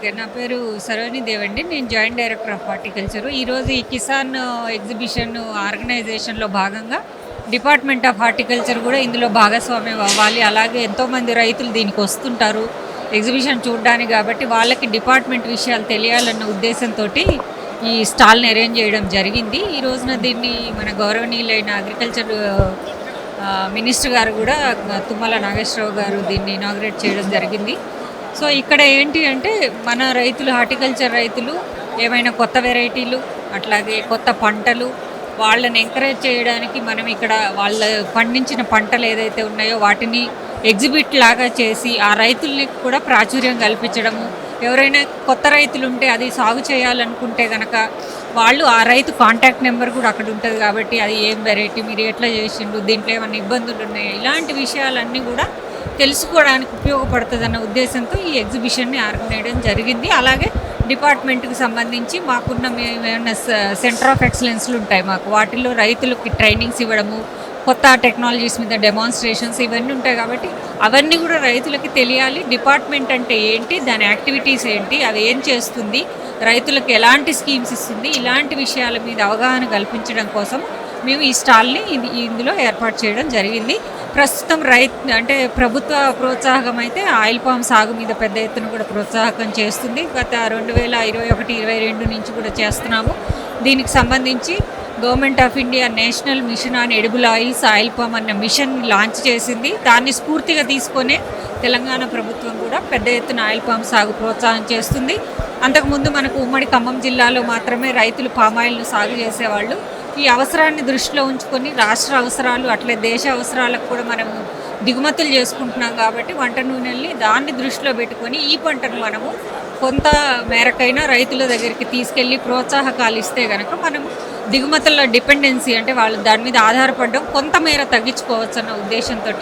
Okay నా పేరు సరోజిని దేవండి. నేను జాయింట్ డైరెక్టర్ ఆఫ్ హార్టికల్చర్. ఈరోజు ఈ కిసాన్ ఎగ్జిబిషన్ ఆర్గనైజేషన్లో భాగంగా డిపార్ట్మెంట్ ఆఫ్ హార్టికల్చర్ కూడా ఇందులో భాగస్వామ్యం అవ్వాలి. అలాగే ఎంతోమంది రైతులు దీనికి వస్తుంటారు ఎగ్జిబిషన్ చూడడానికి కాబట్టి వాళ్ళకి డిపార్ట్మెంట్ విషయాలు తెలియాలన్న ఉద్దేశంతో ఈ స్టాల్ని అరేంజ్ చేయడం జరిగింది. ఈ రోజున దీన్ని మన గౌరవనీయులైన అగ్రికల్చర్ మినిస్టర్ గారు కూడా తుమ్మల నాగేశ్వరరావు గారు దీన్ని ఇనాగ్రేట్ చేయడం జరిగింది. సో ఇక్కడ ఏంటి అంటే మన రైతులు హార్టికల్చర్ రైతులు ఏమైనా కొత్త వెరైటీలు అట్లాగే కొత్త పంటలు వాళ్ళని ఎంకరేజ్ చేయడానికి మనం ఇక్కడ వాళ్ళ పండించిన పంటలు ఏదైతే ఉన్నాయో వాటిని ఎగ్జిబిట్ లాగా చేసి ఆ రైతుల్ని కూడా ప్రాచుర్యం కల్పించడము. ఎవరైనా కొత్త రైతులు ఉంటే అది సాగు చేయాలనుకుంటే కనుక వాళ్ళు ఆ రైతు కాంటాక్ట్ నెంబర్ కూడా అక్కడ ఉంటుంది కాబట్టి అది ఏం వెరైటీ మీరు ఎట్లా చేసిండు దీంట్లో ఏమైనా ఇబ్బందులు ఉన్నాయా ఇలాంటి విషయాలన్నీ కూడా తెలుసుకోవడానికి ఉపయోగపడుతుందన్న ఉద్దేశంతో ఈ ఎగ్జిబిషన్ని ఆర్గనైజ్ చేయడం జరిగింది. అలాగే డిపార్ట్మెంట్కి సంబంధించి మాకున్న ఏమైనా సెంటర్ ఆఫ్ ఎక్సలెన్స్లు ఉంటాయి మాకు. వాటిల్లో రైతులకి ట్రైనింగ్స్ ఇవ్వడము కొత్త టెక్నాలజీస్ మీద డెమాన్స్ట్రేషన్స్ ఇవన్నీ ఉంటాయి కాబట్టి అవన్నీ కూడా రైతులకి తెలియాలి. డిపార్ట్మెంట్ అంటే ఏంటి దాని యాక్టివిటీస్ ఏంటి అది ఏం చేస్తుంది రైతులకు ఎలాంటి స్కీమ్స్ ఇస్తుంది ఇలాంటి విషయాల మీద అవగాహన కల్పించడం కోసం మేము ఈ స్టాల్ని ఇందులో ఏర్పాటు చేయడం జరిగింది. ప్రస్తుతం రైతు అంటే ప్రభుత్వ ప్రోత్సాహకం అయితే ఆయిల్ పామ్ సాగు మీద పెద్ద ఎత్తున కూడా ప్రోత్సాహకం చేస్తుంది. గత రెండు వేల ఇరవై ఒకటి ఇరవై రెండు నుంచి కూడా చేస్తున్నాము. దీనికి సంబంధించి government of India national mission on edible oils oil palm అన్న మిషన్ లాంచ్ చేసింది. దాన్ని స్ఫూర్తిగా తీసుకొనే తెలంగాణ ప్రభుత్వం కూడా పెద్ద ఎత్తున ఆయిల్ పామ్ సాగు ప్రోత్సాహం చేస్తుంది. అంతకుముందు మనకు ఉమ్మడి ఖమ్మం జిల్లాలో మాత్రమే రైతులు పామాయిల్ను సాగు చేసేవాళ్ళు. ఈ అవసరాన్ని దృష్టిలో ఉంచుకొని రాష్ట్ర అవసరాలు అట్లే దేశ అవసరాలకు కూడా మనము దిగుమతులు చేసుకుంటున్నాం కాబట్టి వంట నూనెల్ని దాన్ని దృష్టిలో పెట్టుకొని ఈ పంటను మనము కొంత మేరకైనా రైతుల దగ్గరికి తీసుకెళ్ళి ప్రోత్సాహకాలు ఇస్తే కనుక మనం దిగుమతుల డిపెండెన్సీ అంటే వాళ్ళు దాని మీద ఆధారపడడం కొంత మేర తగ్గించుకోవచ్చు అన్న ఉద్దేశంతో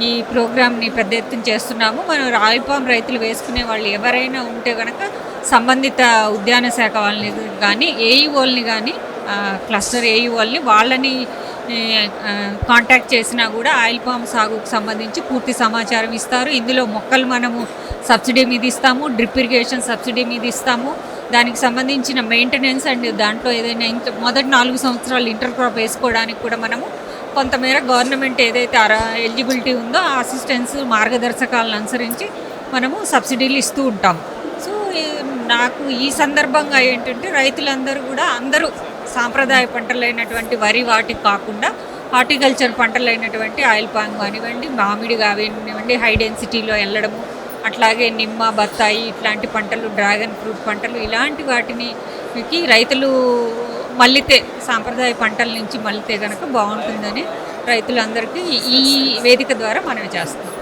ఈ ప్రోగ్రామ్ని పెద్ద ఎత్తున చేస్తున్నాము. మనం రాయిపాం రైతులు వేసుకునే వాళ్ళు ఎవరైనా ఉంటే కనుక సంబంధిత ఉద్యాన శాఖ వాళ్ళని కానీ ఏఈఓల్ని కానీ క్లస్టర్ ఏఈఓల్ని వాళ్ళని వాళ్ళని కాంటాక్ట్ చేసినా కూడా ఆయిల్ పామ్ సాగుకు సంబంధించి పూర్తి సమాచారం ఇస్తారు. ఇందులో మొక్కలు మనము సబ్సిడీ మీద ఇస్తాము డ్రిప్ ఇరిగేషన్ సబ్సిడీ మీద ఇస్తాము. దానికి సంబంధించిన మెయింటెనెన్స్ అండ్ దాంట్లో ఏదైనా ఇంత మొదటి నాలుగు సంవత్సరాలు ఇంటర్ క్రాప్ వేసుకోవడానికి కూడా మనము కొంతమేర గవర్నమెంట్ ఏదైతే ఎలిజిబిలిటీ ఉందో ఆ అసిస్టెన్స్ మార్గదర్శకాలను అనుసరించి మనము సబ్సిడీలు ఇస్తూ ఉంటాం సో నాకు ఈ సందర్భంగా ఏంటంటే రైతులందరూ కూడా అందరూ సాంప్రదాయ పంటలైనటువంటి వరి వాటికి కాకుండా హార్టికల్చర్ పంటలైనటువంటి ఆయిల్ పామ్ కానివ్వండి మామిడి కానివ్వండి హై డెన్సిటీలో వెళ్ళడము అట్లాగే నిమ్మ బత్తాయి ఇట్లాంటి పంటలు డ్రాగన్ ఫ్రూట్ పంటలు ఇలాంటి వాటిని రైతులు మళ్ళితే సాంప్రదాయ పంటల నుంచి మళ్ళితే కనుక బాగుంటుందని రైతులందరికీ ఈ వేదిక ద్వారా మనవి చేస్తాం